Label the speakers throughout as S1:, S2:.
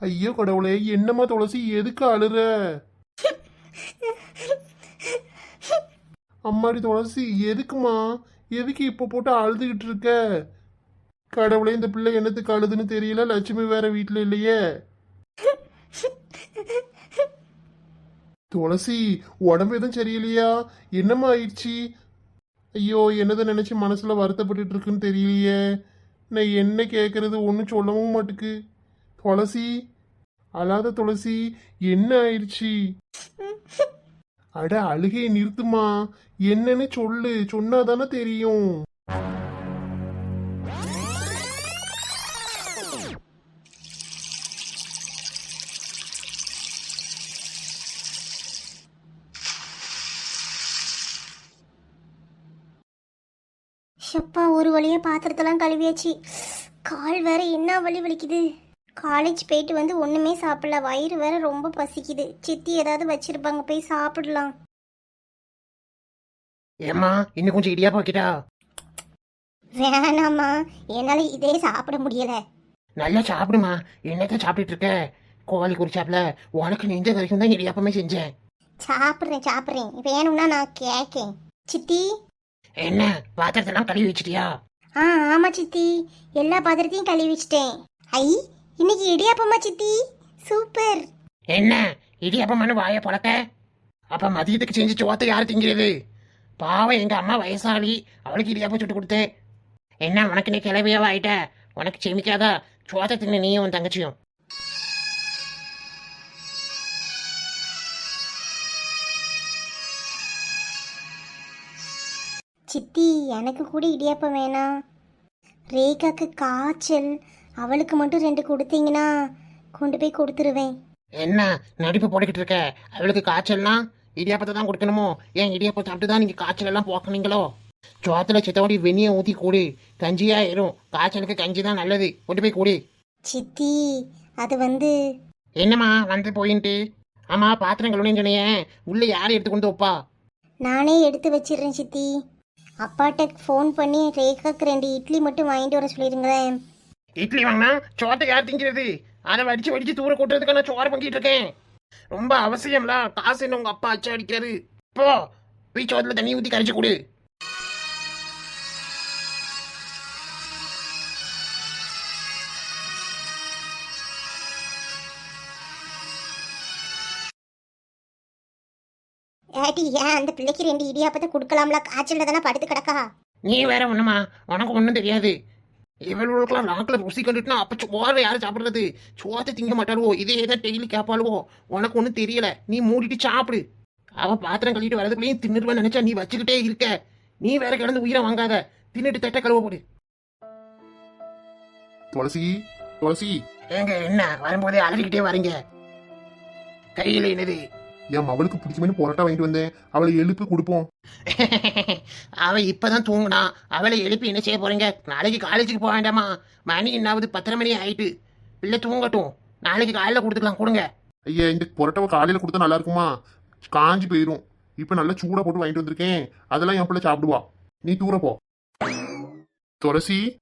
S1: ஐயோ கடவுளே என்னம்மா துளசி? எதுக்கு அழுற? அம்மாடி துளசி எதுக்குமா எதுக்கு இப்போ போட்டு அழுதுகிட்டு இருக்க? கடவுளே இந்த பிள்ளை என்னத்துக்கு அழுதுன்னு தெரியல லட்சுமி வேற வீட்டில் இல்லையே. துளசி உடம்பு எதுவும் சரியில்லையா? என்னம்மா ஆயிடுச்சு? ஐயோ என்னதை நினைச்சு மனசுல வருத்தப்பட்டுட்டு இருக்குன்னு தெரியலையே. நான் என்ன கேட்கறது ஒன்றும் சொல்லவும் மாட்டுக்கு. துளசி அழாத துளசி என்ன ஆயிடுச்சு? அட அழுகையை நிறுத்துமா? என்னன்னு சொல்லு சொன்னாதானே தெரியும்.
S2: ஷப்பா ஒரு வழியாக பாத்திரத்தெல்லாம் கழுவியாச்சு. கால் வேற என்ன வலி வலிக்குது? காலேஜ் போயிட்டு வந்து ஒன்றுமே சாப்பிடல. வயிறு வேற ரொம்ப பசிக்குது. சித்தி ஏதாவது வச்சிருப்பாங்க. போய் சாப்பிடலாம்.
S3: ஏம்மா இன்னும் கொஞ்சம் இடியாப்பம் வைக்கிட்டா
S2: வேணாம்மா. என்னால் இதே சாப்பிட முடியல.
S3: நல்லா சாப்பிடுமா. என்னத்த சாப்பிட்டுட்டு இருக்க? கோழி குறிச்சாப்ல உனக்கு நெஞ்ச வரைக்கும் தான் இடியாப்பமே செஞ்சேன்.
S2: சாப்பிட்றேன் சாப்பிட்றேன். வேணும்னா நான் கேட்கேன் சித்தி?
S3: என்ன? பாத்திரத்தெல்லாம் கழுவி வச்சிட்டியா?
S2: ஆ ஆமாம் சித்தி. எல்லா பாத்திரத்தையும் கழுவி வச்சிட்டேன். ஐ இன்னைக்கு இடியாப்பமா சித்தி? சூப்பர்.
S3: என்ன? இடியாப்பமான வாயை பழக்க அப்ப மதியத்துக்கு செஞ்சு சோத்தை யார் திங்கிறது? பாவம் எங்க அம்மா வயசாளி அவளுக்கு இடியாப்பம் சுட்டு கொடுத்தேன் என்ன உனக்கு நீ கிளவியாவா ஆயிட்ட? உனக்கு செமிக்காதா? சோத்தை தின்னு நீயும் உன் தங்கச்சியும்.
S2: சித்தி எனக்கு கூட இடியாப்பம் வேணாம். ரேகாக்கு காய்ச்சல் அவளுக்கு மட்டும் ரெண்டு கொடுத்தீங்கன்னா கொண்டு போய் கொடுத்துருவேன்.
S3: என்ன நடிப்பு போட்டுக்கிட்டு இருக்க? அவளுக்கு காய்ச்சல்னா இடியாப்பத்தை தான் கொடுக்கணுமோ? ஏன் இடியாப்பம் சாப்பிட்டு தான் நீங்கள் காய்ச்சல் எல்லாம் போக்குனீங்களோ? சோத்துல சித்தோடி வெந்நியை ஊற்றி கூடு. கஞ்சியா ஏறும் காய்ச்சலுக்கு கஞ்சி தான் நல்லது. கொண்டு போய் கூடு.
S2: சித்தி அது வந்து
S3: என்னம்மா வந்து போயின்ட்டு? ஆமா பாத்திரம் கழுவுனேன்னு சொன்னியே. உள்ள யார் எடுத்து கொண்டு வைப்பா?
S2: நானே எடுத்து வச்சிடுறேன் சித்தி. அப்பாட்ட ஃபோன் பண்ணி ரேகாக்கு ரெண்டு இட்லி மட்டும் வாங்கிட்டு வர சொல்லிடுங்களேன்.
S3: இட்லி வாங்கினா சோத்தை யார் திங்கிறது? அதை வடிச்சு வடிச்சு தூர கூட்டுறதுக்கு நான் சோறு பண்ணிட்டு இருக்கேன். ரொம்ப அவசியம்ல காசு என்ன உங்க அப்பா அச்சா அடிக்கிறாரு போ போய் சோத்துல தண்ணி ஊற்றி கரைச்சு கொடு.
S2: ஏன் அந்த பிள்ளைக்கு ரெண்டு இடியாப்பத்தை கொடுக்கலாம்ல? காய்ச்சல்ல தானே படுத்து கிடக்கா?
S3: நீ வேற ஒண்ணுமா? உனக்கு ஒன்றும் தெரியாது. இவளுக்கெல்லாம் நாக்கில் ருசி கண்டுட்டுனா அப்போ சோறை யாரும் சாப்பிட்றது? சோத்தை திங்க மாட்டாளுவோ இதே தான் டெய்லி கேட்பாளுவோ உனக்கு ஒன்றும் தெரியல. நீ மூடிட்டு சாப்பிடு. அவ பாத்திரம் கழுவிட்டு வரதுக்குள்ளேயும் தின்னுடுவேன் நினைச்சா நீ வச்சுக்கிட்டே இருக்க. நீ வேற கிடந்து உயிரை வாங்காத. தின்னுட்டு தட்டை கழுவ போடு.
S1: துளசி துளசி.
S3: ஏங்க என்ன? வரும்போதே அலறிக்கிட்டே வரீங்க. கையில் என்னது?
S1: என் அவளுக்கு பிடிக்குமேனு பொரோட்டா வாங்கிட்டு வந்தேன். அவளை எழுப்பி கொடுப்போம்.
S3: அவ இப்பதான் தூங்குனா. அவளை எழுப்பி என்ன செய்ய போறீங்க? நாளைக்கு காலேஜுக்கு போக வேண்டாமா? மணி என்னாவது பத்தரை மணி ஆயிட்டு. பிள்ளை தூங்கட்டும். நாளைக்கு காலையில கொடுத்துக்கலாம். கொடுங்க.
S1: ஐயா இந்த பொரோட்டாவை காலையில் கொடுத்தா நல்லா இருக்குமா? காஞ்சி போயிடும் இப்போ நல்லா சூடாக போட்டு வாங்கிட்டு வந்திருக்கேன். அதெல்லாம் என் பிள்ளை சாப்பிடுவா. நீ தூர போ துளசி?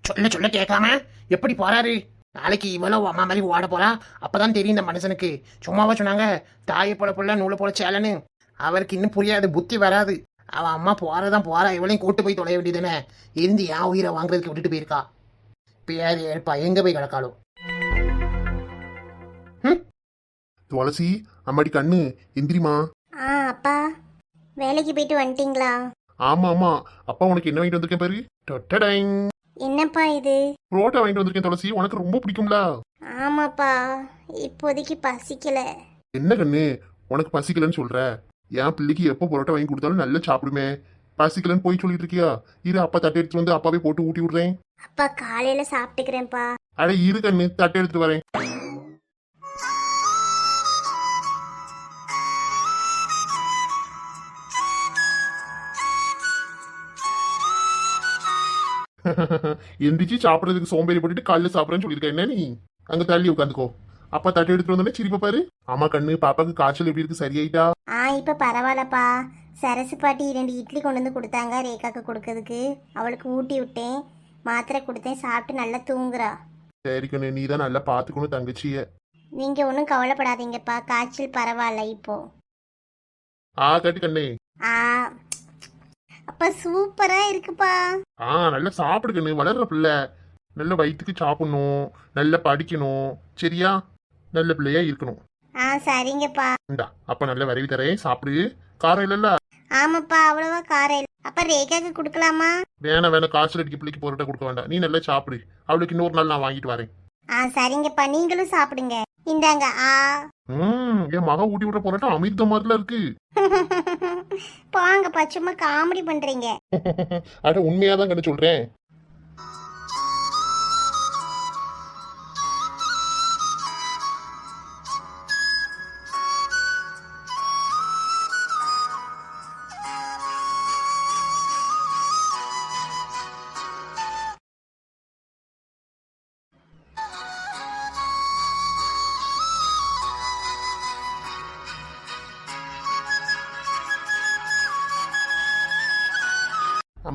S3: சொல்ல சொல்ல கேட்காம. எப்படி போறாரு? நாளைக்கு இவ்வளவு அம்மா மாதிரி ஓட போறா? அப்பதான் தெரியும் இந்த மனுஷனுக்கு. சும்மாவா சொன்னாங்க தாயை போல புள்ள நூலை போல சேலன்னு. அவருக்கு இன்னும் புரியாது புத்தி வராது. அவ அம்மா போறதான் போறா இவளையும் கூட்டு போய் தொலைய வேண்டியதுதானே. இருந்து என் உயிரை வாங்குறதுக்கு விட்டுட்டு போயிருக்கா. பேர் ஏற்பா எங்க போய் கிடக்காளோ?
S1: துளசி அம்மாடி கண்ணு எந்திரிமா
S2: ஆ அப்பா. வேலைக்கு போயிட்டு வந்துட்டீங்களா?
S1: ஆமா ஆமா. அப்பா உனக்கு என்ன வாங்கிட்டு வந்திருக்கேன் பாரு? டொட்டடைங்.
S2: என்னப்பா இது?
S1: புரோட்டா வாங்கிட்டு வந்திருக்கேன் துளசி உனக்கு ரொம்ப பிடிக்கும்ல?
S2: ஆமாப்பா இப்போதைக்கு பசிக்கல.
S1: என்ன கண்ணு உனக்கு பசிக்கலன்னு சொல்ற? என் பிள்ளைக்கு எப்போ புரோட்டா வாங்கி கொடுத்தாலும் நல்லா சாப்பிடுமே. பசிக்கலன்னு போய் சொல்லிட்டு இருக்கியா? இரு அப்பா தட்டை எடுத்துட்டு வந்து அப்பாவே போட்டு ஊட்டி விடுறேன்.
S2: அப்பா காலையில சாப்பிட்டுக்கிறேன்ப்பா.
S1: அட இரு கண்ணு தட்டை எடுத்துட்டு வரேன். எந்திரிச்சு சாப்பிடறதுக்கு சோம்பேறி போட்டுட்டு காலைல சாப்பிட்றேன்னு சொல்லியிருக்க. என்ன நீ? அங்க தள்ளி உட்காந்துக்கோ. அப்பா தட்டை எடுத்துட்டு வந்தோடனே சிரிப்பா பாரு. ஆமா கண்ணு பாப்பாக்கு காய்ச்சல் எப்படி இருக்கு? சரியாயிட்டா?
S2: ஆ இப்போ பரவாயில்லப்பா. சரசு பாட்டி ரெண்டு இட்லி கொண்டு வந்து கொடுத்தாங்க ரேகாக்கு கொடுக்கறதுக்கு. அவளுக்கு ஊட்டி விட்டேன். மாத்திரை கொடுத்தேன் சாப்பிட்டு நல்லா தூங்குறா.
S1: சரி கண்ணு நீ தான் நல்லா பார்த்துக்கணும் தங்கச்சிய.
S2: நீங்க ஒன்றும் கவலைப்படாதீங்கப்பா. காய்ச்சல் பரவாயில்ல இப்போ.
S1: ஆ கட்டி கண்ணே.
S2: ஆ. அப்பா சூப்பரா இருக்குப்பா.
S1: ஆ நல்லா சாப்பிடு கண்ணு வளர்ற பிள்ளை. நல்ல வயிற்றுக்கு சாப்பிடணும் நல்லா படிக்கணும் சரியா? நல்ல பிள்ளையா இருக்கணும்.
S2: ஆ சரிங்கப்பா.
S1: இந்தா அப்ப நல்ல வரவி தரேன் சாப்பிடு. காரம் இல்லைல்ல?
S2: ஆமாப்பா அவ்வளவா காரம் இல்லை. அப்ப ரேகாக்கு கொடுக்கலாமா?
S1: வேணாம் வேணாம் காய்ச்சல் அடிக்க பிள்ளைக்கு பொருட்டை கொடுக்க வேண்டாம். நீ நல்லா சாப்பிடு. அவளுக்கு இன்னொரு நாள் நான் வாங்கிட்டு வரேன்.
S2: ஆ சரிங்கப்பா. நீங்களும் சாப்பிடுங்க. இந்தாங்க ஆ.
S1: ம் என் மகன் ஊட்டி விட போறட்டா அமிர்த மாதிரிலாம் இருக்கு.
S2: போங்கப்பா சும்மா காமெடி பண்றீங்க.
S1: அட உண்மையா தான் கண்டு சொல்றேன்.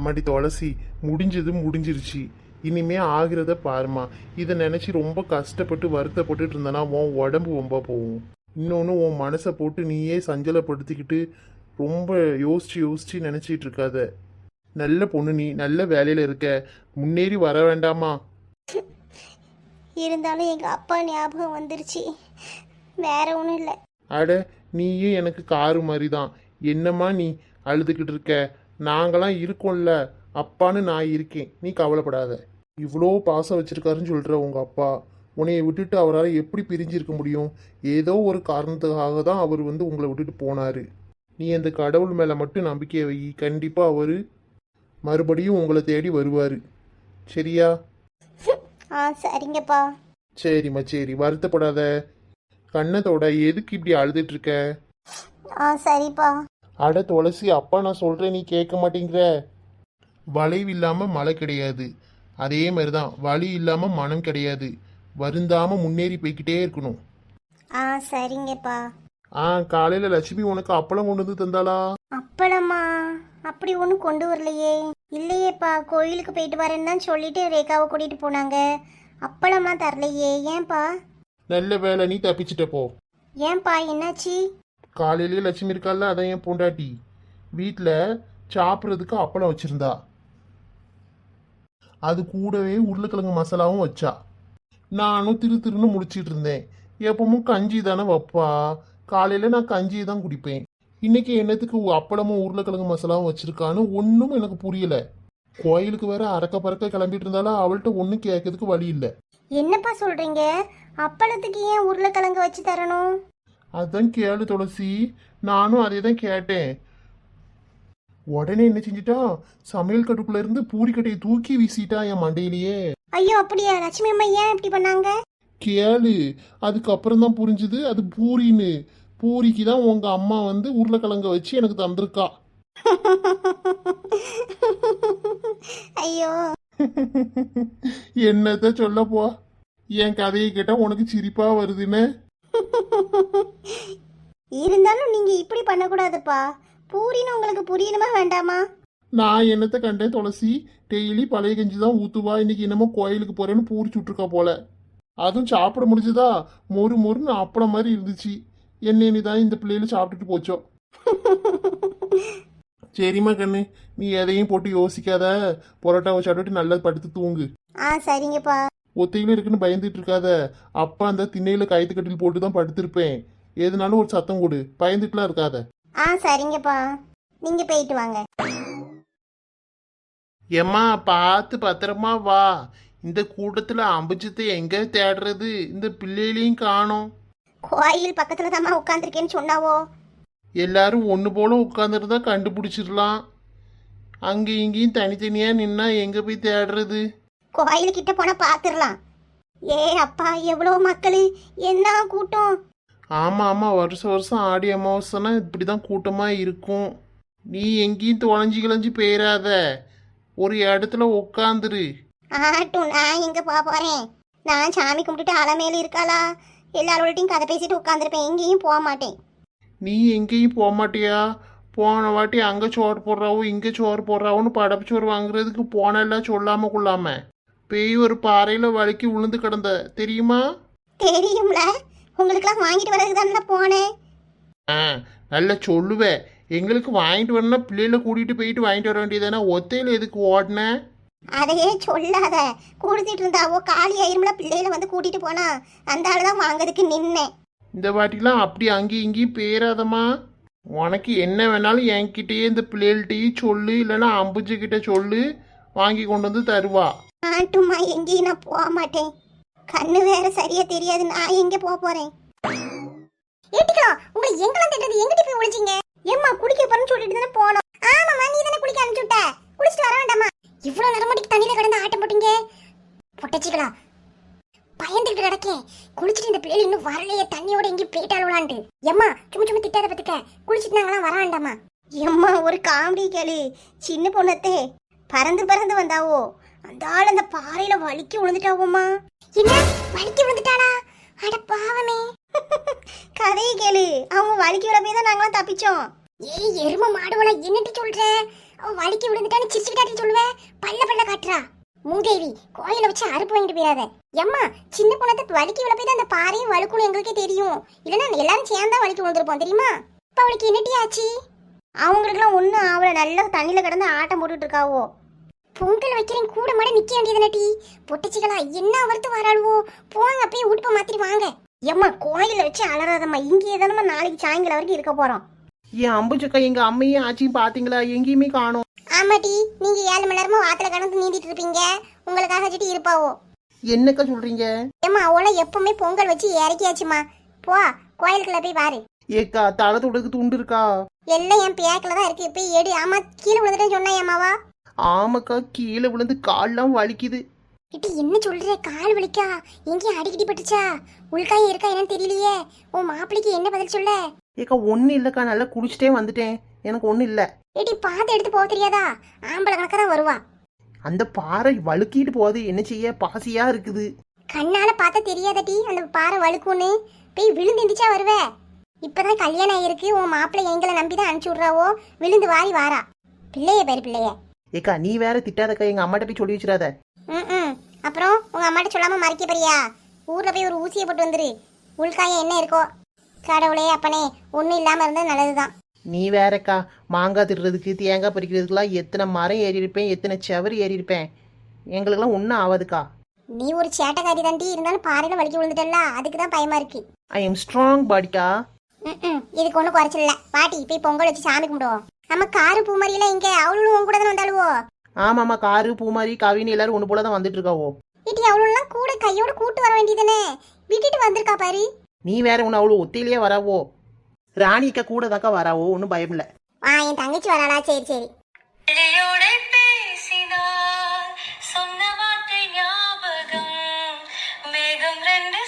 S1: அம்மாடி துளசி. முடிஞ்சது முடிஞ்சிருச்சு. இனிமே ஆகிறத பாருமா இதை நினைச்சு ரொம்ப கஷ்டப்பட்டு வருத்தப்பட்டுட்டு இருந்தனா உன் உடம்பு ரொம்ப போகும். இன்னொன்று உன் மனசை போட்டு நீயே சஞ்சலப்படுத்திக்கிட்டு ரொம்ப யோசிச்சு யோசிச்சு நினைச்சிட்டு இருக்காத. நல்ல பொண்ணு நீ. நல்ல வேலையில இருக்க. முன்னேறி வர வேண்டாமா?
S2: இருந்தாலும் எங்க அப்பா ஞாபகம் வந்துருச்சு. வேற ஒன்றும் இல்லை.
S1: அட நீயும் எனக்கு காரு மாதிரி தான் என்னம்மா நீ அழுதுகிட்டு இருக்க? நாங்களாம் இருக்கோம்ல அப்பான்னு நான் இருக்கேன். நீ கவலைப்படாத. இவ்வளோ பாசம் வச்சிருக்காருன்னு சொல்கிற உங்கள் அப்பா உன்னைய விட்டுட்டு அவரால் எப்படி பிரிஞ்சிருக்க முடியும்? ஏதோ ஒரு காரணத்துக்காக தான் அவர் வந்து உங்களை விட்டுட்டு போனார். நீ அந்த கடவுள் மேலே மட்டும் நம்பிக்கையை வை. கண்டிப்பாக அவர் மறுபடியும் உங்களை தேடி வருவார். சரியா?
S2: ஆ சரிங்கப்பா.
S1: சரிம்மா சரி. வருத்தப்படாத. கண்ணத்தோட எதுக்கு இப்படி அழுதுட்டு இருக்க?
S2: ஆ சரிப்பா.
S1: அட துளசி அப்பா நான் சொல்கிறேன் நீ கேட்க மாட்டேங்கிற. வளைவு இல்லாமல் மழை கிடையாது. அதே மாதிரி தான் வலி இல்லாமல் மனம் கிடையாது. வருந்தாமல் முன்னேறி போய்க்கிட்டே இருக்கணும்.
S2: ஆ சரிங்கப்பா.
S1: ஆ காலையில் லட்சுமி உனக்கு அப்பளம் கொண்டு வந்து தந்தாளா?
S2: அப்பளமா? அப்படி ஒன்றும் கொண்டு வரலையே. இல்லையேப்பா கோயிலுக்கு போயிட்டு வரேன்னு தான் சொல்லிட்டு ரேகாவை கூட்டிட்டு போனாங்க. அப்பளம்லாம் தரலையே ஏன்பா?
S1: நல்ல வேலை நீ தப்பிச்சிட்ட போ.
S2: ஏன்பா என்னாச்சு?
S1: காலையிலேயே லட்சுமி இருக்கால அதான் என் பொண்டாட்டி. வீட்டில் சாப்பிட்றதுக்கு அப்பளம் வச்சுருந்தா. அது கூடவே உருளைக்கிழங்கு மசாலாவும் வச்சா. நானும் திரு திருன்னு முடிச்சிட்டு இருந்தேன். எப்பவும் கஞ்சி தானே வைப்பா. காலையில் நான் கஞ்சி தான் குடிப்பேன். இன்னைக்கு என்னத்துக்கு அப்பளமும் உருளைக்கிழங்கு மசாலாவும் வச்சிருக்கான்னு ஒன்றும் எனக்கு புரியலை. கோயிலுக்கு வேற அறக்க பறக்க கிளம்பிட்டு இருந்தாலும் அவள்கிட்ட ஒன்றும் கேட்கறதுக்கு வழி இல்லை.
S2: என்னப்பா சொல்றீங்க? அப்பளத்துக்கு ஏன் உருளைக்கிழங்கு வச்சு தரணும்?
S1: அதான் கேளு துளசி. நானும் அதே தான் கேட்டேன். உடனே என்ன செஞ்சிட்டா? சமையல் கட்டுக்குள்ள இருந்து பூரிக்கட்டையை தூக்கி வீசிட்டா என் மண்டையிலேயே.
S2: ஐயோ அப்படியா? லட்சுமி அம்மா ஏன் இப்படி பண்ணாங்க?
S1: கேளு அதுக்கப்புறம் தான் புரிஞ்சுது அது பூரின்னு. பூரிக்கு தான் உங்க அம்மா வந்து உருளைக்கிழங்க வச்சு எனக்கு தந்திருக்கா.
S2: ஐயோ.
S1: என்னத்த சொல்ல போ. என் கதையை கேட்டா உனக்கு சிரிப்பா வருதுன்னு.
S2: இருந்தாலும் நீங்க இப்படி பண்ணக்கூடாதுப்பா. பூரின்னு உங்களுக்கு புரியணுமா வேண்டாமா?
S1: நான் என்னத்த கண்டேன் துளசி? டெய்லி பழைய கஞ்சி தான் ஊத்துவா. இன்னைக்கு என்னமோ கோயிலுக்கு போறேன்னு பூரி சுட்டுருக்கா போல. அதுவும் சாப்பிட முடிஞ்சுதா? மொறு மொறுன்னு அப்பளம் மாதிரி இருந்துச்சு. என்ன தான் இந்த பிள்ளைகள சாப்பிட்டுட்டு போச்சோ. சரிம்மா கண்ணு. நீ எதையும் போட்டு யோசிக்காத. பரோட்டாவை சாப்பிட்டுட்டு நல்லா படுத்து தூங்கு.
S2: ஆ சரிங்கப்பா.
S1: ஒத்தையில இருக்குன்னு பயந்துட்டு இருக்காத. அப்பா அந்த திண்ணையில கயித்து கட்டில் போட்டு தான் படுத்திருப்பேன். எதுனாலும் ஒரு சத்தம் கொடு. பயந்துட்டுலாம் இருக்காத.
S2: ஆ சரிங்கப்பா. நீங்க போயிட்டு வாங்க.
S1: ஏம்மா பார்த்து பத்திரமா வா. இந்த கூட்டத்தில் அம்பிச்சத்தை எங்க தேடுறது? இந்த பிள்ளைகளையும் காணோம்.
S2: கோயில் பக்கத்துல தாம்மா உட்காந்துருக்கேன்னு சொன்னாவோ?
S1: எல்லாரும் ஒன்று போல உட்காந்துருந்தா கண்டுபிடிச்சிடலாம். அங்கேயும் இங்கேயும் தனித்தனியாக நின்னா எங்கே போய் தேடுறது?
S2: கோயிலுக்கிட்ட போனா பாத்துரலாம் ஏ அப்பா எவ்வளோ மக்கள்? என்ன கூட்டம்?
S1: ஆமாம் ஆமாம் வருஷம் வருஷம் ஆடி அமாவாசைனா இப்படி தான் கூட்டமாக இருக்கும். நீ எங்கேயும் தொலைஞ்சி கிளஞ்சி போயிடாத ஒரு இடத்துல உட்காந்துரு
S2: ஆட்டும் நான் எங்க போக போறேன்? நான் சாமி கும்பிட்டுட்டு அலமேல இருக்காளா? எல்லாரோடையும் கதை பேசிட்டு உட்காந்துருப்பேன் எங்கேயும் போக மாட்டேன்.
S1: நீ எங்கேயும் போக மாட்டியா? போன வாட்டி அங்கே சோறு போடுறாவோ இங்கே சோறு போடுறாவோன்னு படப்பு சோறு வாங்குறதுக்கு போனெல்லாம் சொல்லாம கொள்ளாம. பேய் ஒரு பாறையில் வழுக்கி உளுந்து கிடந்த. தெரியுமா?
S2: தெரியும்ல. உங்களுக்குலாம் வாங்கிட்டு வரதுக்கு தானே போனேன்.
S1: ஆ நல்லா சொல்லுவேன் எங்களுக்கு வாங்கிட்டு வரணும்னா பிள்ளைகளை கூட்டிகிட்டு போயிட்டு வாங்கிட்டு வர வேண்டியதானே ஒத்தையில் எதுக்கு ஓடினேன்
S2: அதையே சொல்லாத. கொடுத்துட்டு இருந்தாவோ காலி ஆயிரும்ல பிள்ளையில வந்து கூட்டிட்டு போனா. அந்த ஆளு தான் வாங்குறதுக்கு நின்னேன்.
S1: இந்த வாட்டிலாம் அப்படி அங்கேயும் இங்கேயும் பேராதம்மா. உனக்கு என்ன வேணாலும் என்கிட்டயே இந்த பிள்ளைகள்கிட்டயும் சொல்லு இல்லைன்னா அம்புஜி கிட்ட சொல்லு. வாங்கி கொண்டு வந்து தருவா.
S2: ஆட்டுமா எங்கேயும் நான் போக மாட்டேன். கண்ணு வேற சரியா தெரியாது. நான் எங்க போக போறேன்? ஏட்டிக்கலாம் உங்களை எங்கெல்லாம் தேடுறது? எங்கிட்ட போய் ஒளிச்சிங்க? ஏம்மா குடிக்க போறேன்னு சொல்லிட்டு தானே போனோம். ஆமாம்மா நீ தானே குளிக்க அனுப்பிச்சு விட்ட குளிச்சுட்டு வர வேண்டாமா இவ்வளவு நேரம் மட்டும் தண்ணியில கிடந்து ஆட்டம் போட்டீங்க? பொட்டச்சிக்கலாம் பயந்துகிட்டு கிடக்கேன் குளிச்சுட்டு இந்த பிள்ளைகள் இன்னும் வரலையே தண்ணியோட எங்கேயும் போயிட்டாளுலான்ட்டு எம்மா சும்மா சும்மா திட்டாத பத்துக்க. குளிச்சுட்டு நாங்களாம் வர வேண்டாமா எம்மா ஒரு காமெடி கேளு. சின்ன பொண்ணத்தே பறந்து பறந்து வந்தாவோ? அந்த ஆள் அந்த பாறையில வலிக்கி விழுந்துட்டாவோமா என்ன? வலிக்கி விழுந்துட்டாளா? அட பாவமே. கதையை கேளு. அவங்க வலிக்கி விட போய் தான் நாங்களாம் தப்பிச்சோம். ஏய் எரும மாடுவல என்னட்டு சொல்ற? அவ வலிக்கி விழுந்துட்டான்னு சிரிச்சுக்கிட்டாட்டி சொல்லுவேன் பல்ல பல்ல காட்டுறா. மூதேவி கோயில வச்சு அறுப்பு வாங்கிட்டு போயிடாத. எம்மா சின்ன பொண்ணத்தை வலிக்கி விழ போய் தான் அந்த பாறையும் வழுக்கணும் எங்களுக்கே தெரியும். இல்லைன்னா எல்லாரும் சேர்ந்தா வலிக்கி விழுந்திருப்போம் தெரியுமா? இப்ப அவளுக்கு என்னட்டி ஆச்சு? அவங்களுக்குலாம் ஒன்றும் அவளை நல்லா தண்ணியில் கிடந்து ஆட்டம் போட்டுட்டு இருக்காவோ. பொங்கல் வைக்கிறேன் கூட மாட நிக்க வேண்டியது நட்டி பொட்டச்சிகளா என்ன அவர்த்து வராளுவோ? போங்க போய் உடுப்ப மாத்திரி வாங்க. எம்மா கோயில வச்சு அலறாதம்மா. இங்கே தானம்மா நாளைக்கு சாயங்காலம் வரைக்கும் இருக்க போறோம்.
S3: ஏன் அம்புஜக்கா எங்க அம்மையும் ஆச்சியும் பாத்தீங்களா? எங்கேயுமே காணோம்.
S2: ஆமாட்டி நீங்க ஏழு மணி நேரமா வாத்துல கடந்து நீந்திட்டு இருப்பீங்க. உங்களுக்காக வச்சுட்டு இருப்பாவோ?
S3: என்னக்கா சொல்றீங்க?
S2: ஏம்மா அவளை எப்பவுமே பொங்கல் வச்சு இறக்கியாச்சுமா போ கோயிலுக்குள்ள போய் பாரு
S3: ஏக்கா தலை துடுக்கு துண்டு இருக்கா?
S2: எல்லாம் என் பேக்கில் தான் இருக்கு. போய் எடு. ஆமா கீழே விழுந்துட்டேன்னு சொன்னா ஏமாவா
S3: ஆமாக்கா கீழே விழுந்து கால்லாம் வலிக்குது.
S2: இட்டி என்ன சொல்ற? கால் வலிக்கா? எங்கேயும் அடிக்கடி பட்டுச்சா? உள்காயம் இருக்கா என்னன்னு தெரியலையே. உன் மாப்பிளைக்கு என்ன பதில் சொல்ல?
S3: ஏக்கா ஒன்றும் இல்லைக்கா நல்லா குளிச்சுட்டே வந்துட்டேன். எனக்கு ஒன்றும் இல்லை.
S2: ஏட்டி பார்த்து எடுத்து போக தெரியாதா? ஆம்பளை கணக்கா தான் வருவா.
S3: அந்த பாறை வழுக்கிட்டு போகுது. என்ன செய்ய? பாசியா இருக்குது.
S2: கண்ணால பார்த்தா தெரியாதட்டி அந்த பாறை வழுக்குன்னு போய் விழுந்து எந்திரிச்சா வருவே. இப்பதான் கல்யாணம் ஆயிருக்கு. உன் மாப்பிள்ளை எங்களை நம்பி தான் அனுப்பிச்சு விட்றாவோ? விழுந்து வாரி வாரா. பிள்ளைய பேரு பிள்ளைய.
S3: ஏக்கா நீ வேற திட்டாதக்கா எங்க அம்மாட்ட போய் சொல்லி வச்சிடாத.
S2: ம் அப்புறம் உங்க அம்மாட்ட சொல்லாம மறைக்க போறியா ஊர்ல போய் ஒரு ஊசியை போட்டு வந்துரு. உள்காயம் என்ன இருக்கோ. கடவுளே அப்பனே ஒன்றும் இல்லாம இருந்தது நல்லதுதான்.
S3: நீ வேறக்கா மாங்காய் திடுறதுக்கு தேங்காய் பறிக்கிறதுக்குலாம் எத்தனை மரம் ஏறி இருப்பேன் எத்தனை செவரு ஏறி இருப்பேன். எங்களுக்கெல்லாம் ஒன்றும் ஆகாதுக்கா
S2: நீ ஒரு சேட்டைக்காரி தாண்டி இருந்தாலும் பாறையில வலிக்க விழுந்துட்டல்ல அதுக்கு தான் பயமா இருக்கு.
S3: ஐ எம் ஸ்ட்ராங் பாடிக்கா
S2: ம்ம். இதுக்கு ஒன்றும் குறைச்சல் பாட்டி போய் பொங்கல் வச்சு சாமி கும்பிடுவோம். நம்ம காரு பூ மாதிரிலாம் இங்க அவளும் உன் கூட தானே வந்தாளுவோ?
S3: ஆமாம்மா காரு பூமாரி கவினி எல்லாரும் ஒன்று போல தான் வந்துட்டு இருக்காவோ
S2: இட்டி அவளெல்லாம் கூட கையோட கூட்டு வர வேண்டியதுதானே? விட்டுட்டு வந்திருக்கா பாரு.
S3: நீ வேற ஒன்று அவ்வளோ ஒத்தையிலேயே வராவோ? ராணிக்கா கூட தாக்கா வராவோ? ஒன்றும் பயம் இல்லை.
S2: ஆ என் தங்கச்சி வராளா? சரி சரி.
S4: சொன்ன வார்த்தை ஞாபகம். மேகம் ரெண்டு